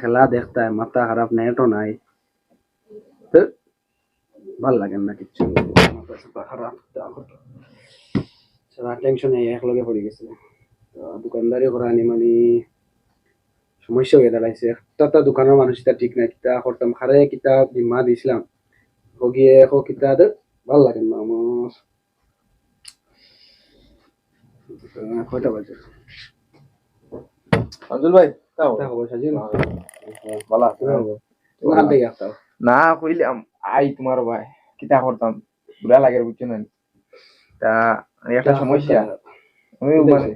খেলা দেখতে হয়, মাথা খারাপ নেটও নাই। তো ভালো লাগে না কিচ্ছু। মাথা সাথা খারাপ সারা টেনশনে একলগে পড়ে গেছে। তো দোকানদারি করা আনি মানে। সমস্যা হয়ে দাঁড়াইছে একটা তো দোকানের মানুষ এটা ঠিক নাই কিতা করতাম খারে কিতা বিমা দিছিলাম। গিয়ে এখন কিতা দে ভালো লাগে না আমার কয়টা বাজে? আব্দুল ভাই তাও সাজিল। ভালো আছে। ওখান থেকে আসতাম না কইলাম আই তোমার ভাই। কিতা করতাম? বুড়া লাগে বুঝছ না? তা একটা সমস্যা। আমি মানে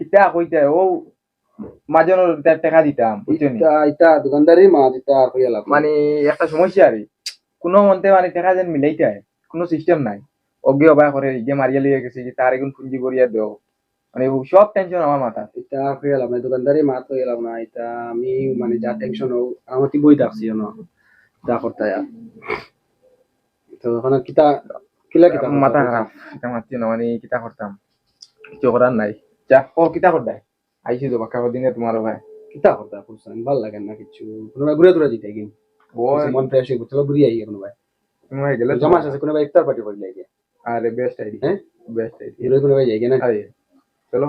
কিতা কইতে ও টাকা দিতাম দোকানদারি মা কইয়া মানে একটা সমস্যা আরে কোনো মন্তে মানে টাকা যেন মিলাইতে কোনো সিস্টেম নাই। অজ্ঞ অবায় করে যে মারিয়া লিয়ে গেছে যে তার এগুন পুঞ্জি করিয়া দেও। মানে ও সব টেনশন আমার মাথা কইয়া লাভ নাই দোকানদারি মা কইয়া না ইটা আমি মানে যা টেনশন হোক আমার বই থাকছি ন তা করতে তো এখন কিতা কিলা কিতা মাথা খারাপ এটা মাতি না মানে কিতা করতাম? কিছু করার নাই। যা ও কিতা করতাই আইছি তো বাক্কা দিনে তোমার ভাই। কিতা করতা ফুরসান ভালো লাগে না কিছু। কোনোবাই ঘুরে ঘুরে দিতে গিন ওই মন ফ্রেশ হয়ে চলো ঘুরি আই কোনোবাই। তুমি গেলে জমা আছে কোনোবাই ইফতার পার্টি করলে আরে বেস্ট আইডি হ্যাঁ? বেস্ট আইডি হিরো কোনোবাই যাই না আরে চলো।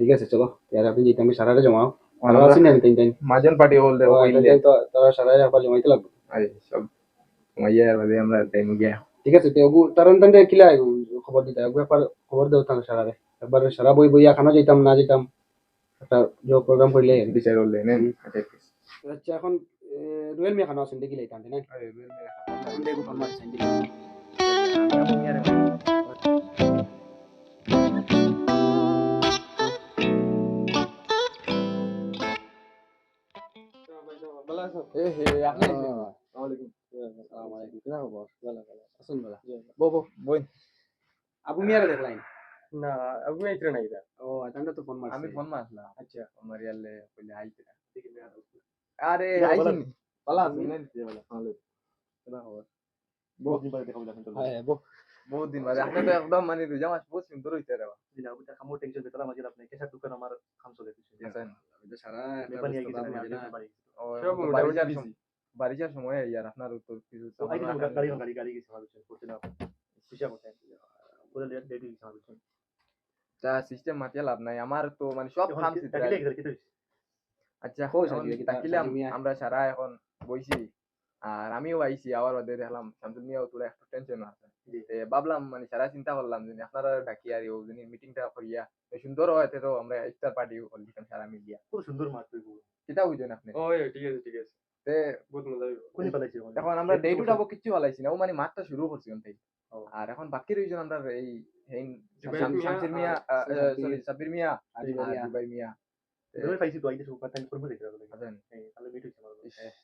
ঠিক আছে চলো। ইয়ার আপনি যেতে আমি সারারে জমাও। ভালো আছেন না তিন টাইম মাজন পার্টি বলতে কইলে তো তারা সারারে আবার জমাইতে লাগবে। আরে সব মাইয়া বাদে আমরা টাইম গিয়া। ঠিক আছে তো ওগু তারন তান্ডে কিলা খবর দিতে ওগু একবার খবর দাও তাহলে সারারে। একবার সারা বই বইয়া খানো যাইতাম না যাইতাম একটা জব প্রোগ্রাম করলে বিচার হলে নেন আচ্ছা আচ্ছা এখন রুয়েল মিয়া খানো আছেন দেখি লাইতাম না আরে বের মেরে দেখো ফরমাট সেন্ড এ আবু মিয়ারে দেখলাইন না আবু আইত্রে নাই এটা। ও আতান্ডা তো ফোন মারছে। আমি ফোন মারলাম আচ্ছা। ফোন মারিয়ালে কইলে আইতে আরে আইছিনি ভালো আছেন নেন ভালো কিনা খবর। বহুত দিন পরে দেখা হইল কিন্তু হ্যাঁ বো। বহুত দিন বাদে আপনি তো একদম মানে রোজা মাস বহুত সুন্দর হইছে রে বাবা দিনা বুটা কামো টেনশন বেতলা মাঝে আপনি কেসার দোকান আমার কাম চলে দিছে জানেন এটা সারা মেপানি আই গেছে বাড়ি ও বাড়ি যাওয়ার busy। বাড়ি যাওয়ার সময় ইয়ার আপনার তো কিছু তো আই সামান গাড়ি গাড়ি গাড়ি গেছে আমার করতে না পিছা করতে পুরো লেট গেছে আমার তা সিস্টেম মাতিয়ে লাভ নাই। আমার তো মানে সব কাম গেছে আচ্ছা কি তাকিলাম আমরা সারা এখন বইছি। আর আমিও আইছি আবার বাদে দেখলাম শামসুল মিয়াও তোরা একটু টেনশন আছে। ভাবলাম মানে সারা চিন্তা করলাম যে আপনারা ডাকি আর ও যদি মিটিংটা করিয়া সুন্দর হয়তো তো আমরা ইফতার পার্টি করলাম সারা মিলিয়া। খুব সুন্দর মাছ কিতা বুঝছেন আপনি? ও ঠিক আছে ঠিক আছে। তে বহুত মজা হইব। কোন পালাইছি? এখন আমরা ডে টু ডাবো কিচ্ছু হালাইছি না। ও মানে মাঠটা শুরু করছি ওন থেকে ও। আর এখন বাকি রইজন আমরা এই শামসির মিয়া সরি সাব্বির মিয়া আর মিয়া। আমার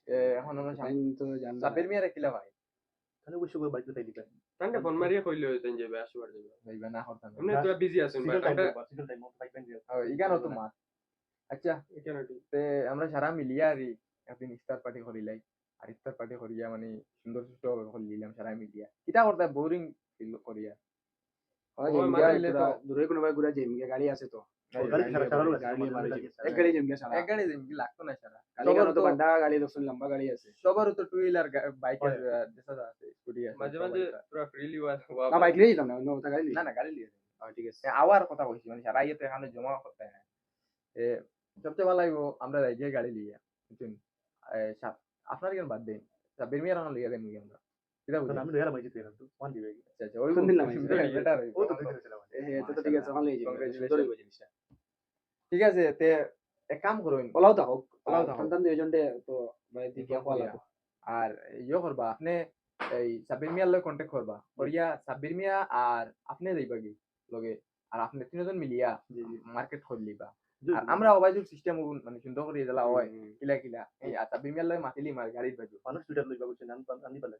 এ, এখন আমরা শাম- টাইম তো জান সাব্বির মিয়া রেখিলা ভাই তাহলে অবশ্যই করে বাড়িতে তাই দিবেন। তান্ডে ফোন মারিয়া কইলে হইতেন যাবে আসবার যাবে যাইবা। না হরতাম এমনি তোরা বিজি আছেন ভাই সিঙ্গেল টাইম তান্ডে পাইবেন যে। ইগানো তো মাছ আচ্ছা এখানে তে আমরা সারা মিলিয়া আর একদিন ইফতার পার্টি ইফতার পার্টি করিয়া মানে সুন্দর সুস্থ করিলাম সারা মিলিয়া কিতা করতে বোরিং ফিল করিয়া দূরে কোনো ভাই ঘুরে যাই গাড়ি আছে তো। হ্যাঁ, আওয়ার কথা কইছি মানে সারা ইয়েতে এখানে জমা করতে হয় এ সবচেয়ে ভালো লাগবো আমরা গাড়ি লিয়া বুঝছেন এ, সা- আপনার কেন বাদ দেন সাব্বির মিয়ার লিয়া দেন আমরা আমি তো ওয়ান দিবে আচ্ছা আচ্ছা ওই ও তো তো ঠিক আছে ঠিক তে এক কাম করুন ওলাও থাকো ওলাও থাকো। সন্তান দুইজন দে তো ভাই দিকে আর ইয়ে করবা আপনি এই সাব্বির মিয়ার লগে কন্টাক্ট করবা। করিয়া সাব্বির মিয়া আর আপনি যাইবা কি? লগে। আর আপনি তিনজন মিলিয়া মার্কেট করলিবা। আমরা অবাইজুর সিস্টেম মানে সুন্দর করে দিলা হয় কিলা কিলা। এই সাব্বির মিয়ার লগে মাতিলি মার গাড়ির বাজু। মানুষ দুইটা লইবা বুঝছেন আন আনি পালে।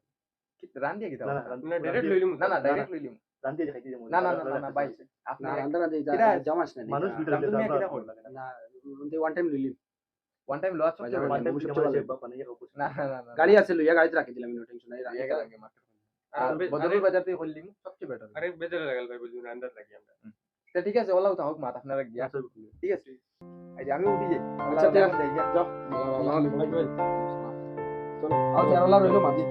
রান দিয়া কিতা না ডাইরেক্ট লইলুম না না ডাইরেক্ট লইলিম রান দিয়ে খাইতে না না না না, ভাই আপনি না রান্দা না কিরা? দেই জামাস না মানুষ দুইটা কিরা লইবা না রুন্তে ওয়ান টাইম লিলি ওয়ান টাইম বাজা। বেটার। ওয়ান টাইম না না না গাড়ি আছে লইয়া গাড়িতে রাখি দিলাম নো টেনশন নাই ইয়ে গেলাম কি market আর আর বে- বদরুল বাজার থেকে করলিম সবচেয়ে বেটার আরে বেজারে লাগাল ভাই বুঝুন আন্দাজ লাগি আমরা। তা ঠিক আছে ওলাও তাহক মাত আপনারা গিয়া ঠিক আছে? এই যে আমি উঠি যাই আচ্ছা, ঠিক আছে। যাই গিয়া। চলো আর রইল মাঝি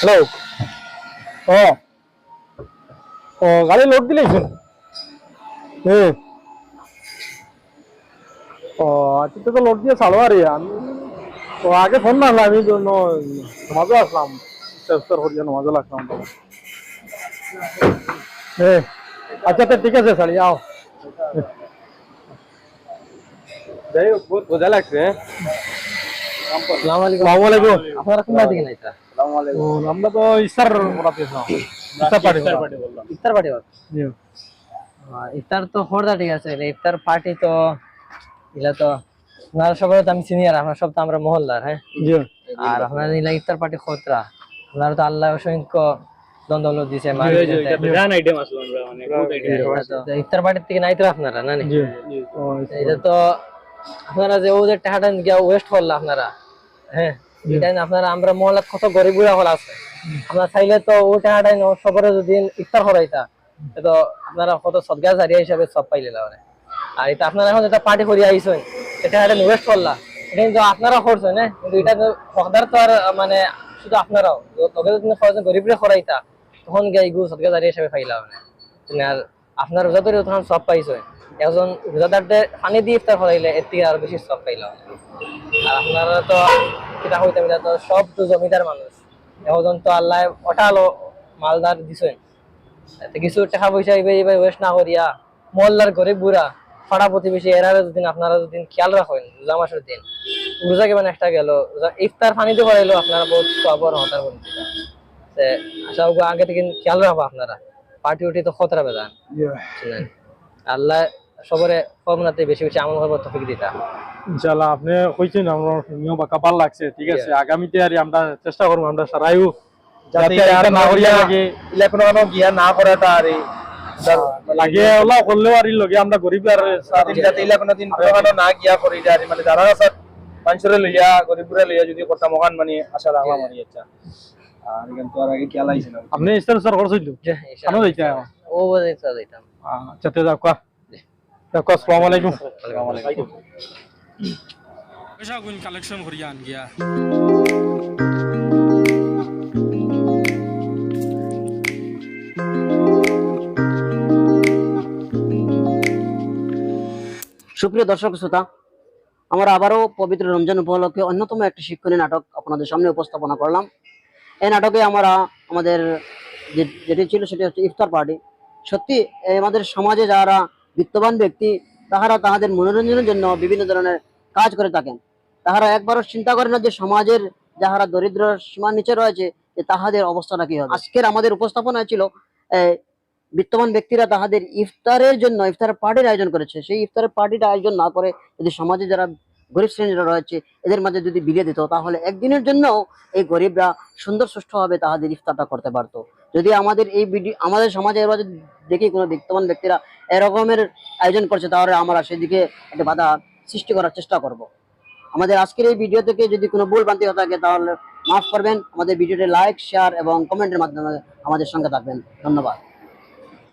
হ্যালো ও। ও গাড়ি লোড দিলেছেন হ্যাঁ ও। আচ্ছা তো লোড দিয়ে ছাড়ো আমি তো আগে ফোন না আমি জন্য নমাজও আসলাম। চেষ্টার করিয়া নমাজও লাগলাম। হ্যাঁ আচ্ছা তো ঠিক আছে ছাড়ি আও। যাই হোক বহুত মজা লাগছে হ্যাঁ? আসসালামু আলাইকুম। আসসালামু আপনারা কোন দিকে নাইতা আমরা তো ইস্তার করাতে ইসলাম পার্টি ইফতার পার্টি জি। ইফতার তো হরদা ঠিক আছে ইফতার পার্টি তো এগুলা তো আপনারা সবাই তো আমি সিনিয়র আপনারা সব তো আমরা মহল্লার হ্যাঁ? আর আপনারা নিলা ইফতার পার্টি খতরা। আপনারা তো আল্লাহ অসংখ্য দ্বন্দ্ব দিছে। তো ইফতার পার্টির থেকে নাই তো আপনারা না এটা তো আপনারা যে ওদের টাকাটা ওয়েস্ট করলা আপনারা হ্যাঁ? এটা না আপনারা আমরা মহল্লাত কত গরিব বুড়া হল আছে। আপনারা চাইলে তো ও টাকাটাই সবরে যদি ইফতার করাইতা তো আপনারা কত সদগা জারিয়া হিসাবে সব পাইলে লাগারে আর এটা আপনারা এখন এটা পার্টি করিয়া আইছেন এটা এটা ওয়েস্ট করলা। এটা কিন্তু আপনারা করছেন হ্যাঁ? কিন্তু এটা তো হকদার তো আর মানে শুধু আপনারাও। তবে যদি খরচ গরিবরে করাইতা তখন গিয়ে এগুলো সদগা জারিয়া হিসাবে পাইলা মানে আর আপনার রোজাদারি তখন সব পাইছেন একজন রোজাদারদের পানি দিয়ে ইফতার করাইলে এর থেকে আরও বেশি সব পাইলা। আর আপনারা তো হইতাম এটা তো সব তো জমিদার মানুষ। এখন তো আল্লাহ অটালো মালদার দিছেন। এতে কিছু টাকা পয়সা এইবার ওয়েস্ট না করিয়া মহল্লার গরিব বুড়া পাড়া প্রতিবেশী এরা যদি আপনারা যদি খেয়াল রাখেন রোজা মাসের দিন রোজা কেমন একটা গেল? ইফতার পানিতে করাইলো আপনারা বহুত খবর হতার বন্ধুরা আশা আগে থেকে খেয়াল রাখব আপনারা। পার্টি উঠি তো খতরা বেদান আল্লাহ সবরে কমনাতে বেশি বেশি আমল করব তফিক দিতা। ইনশাআল্লাহ আপনি কইছেন আমার শুনিও বা কাপাল লাগছে ঠিক আছে? আগামীতে আর আমরা চেষ্টা করব আমরা সারাইও যাতে আর না করিয়া লাগে। ইলা কোনো কোনো গিয়া না করাটা আর এই লাগে ওলা করলেও আর লগে আমরা গরিব আর যাতে ইলা কোনো দিন কোনো না গিয়া করি আর মানে যারা আছে মানুষরে লইয়া গরিবরে লইয়া যদি করতাম ওখান মানে আশা রাখলাম মানে আচ্ছা আর কিন্তু আর আগে খেয়াল আইছে আপনি ইস্তার স্যার। যাইতে ও যাইতাম আচ্ছা তে যাও কা আসসালামু আলাইকুম। কোন কালেকশন করিয়া আন গিয়া। সুপ্রিয় দর্শক শ্রোতা আমরা আবারও পবিত্র রমজান উপলক্ষে অন্যতম একটি শিক্ষণীয় নাটক আপনাদের সামনে উপস্থাপনা করলাম। এই নাটকে আমরা আমাদের যে- যেটি ছিল সেটি হচ্ছে ইফতার পার্টি। সত্যি এই আমাদের সমাজে যারা বিত্তবান ব্যক্তি তাহারা তাহাদের মনোরঞ্জনের জন্য বিভিন্ন ধরনের কাজ করে থাকেন। তাহারা একবারও চিন্তা করে না যে সমাজের যাহারা দরিদ্র সীমার নিচে রয়েছে যে তাহাদের অবস্থাটা কি হবে। আজকের আমাদের উপস্থাপনা ছিল বিত্তমান ব্যক্তিরা তাহাদের ইফতারের জন্য, ইফতার পার্টির আয়োজন করেছে। সেই ইফতারের পার্টির আয়োজন না করে যদি সমাজে যারা গরিব শ্রেণীরা রয়েছে, এদের মাঝে যদি বিলিয়ে দিত, তাহলে একদিনের জন্য এই গরিবরা সুন্দর সুষ্ঠুভাবে তাহাদের ইফতারটা করতে পারতো। যদি আমাদের এই ভিডিও, আমাদের সমাজে এবার দেখি কোনো বিত্তমান ব্যক্তিরা এরকমের আয়োজন করছে, তাহলে আমরা সেদিকে একটা বাধা সৃষ্টি করার চেষ্টা করব। আমাদের আজকের এই ভিডিও থেকে যদি কোনো ভুল ভ্রান্তি থাকে, তাহলে মাফ করবেন। আমাদের ভিডিওটি লাইক শেয়ার এবং কমেন্টের মাধ্যমে আমাদের সঙ্গে থাকবেন। ধন্যবাদ।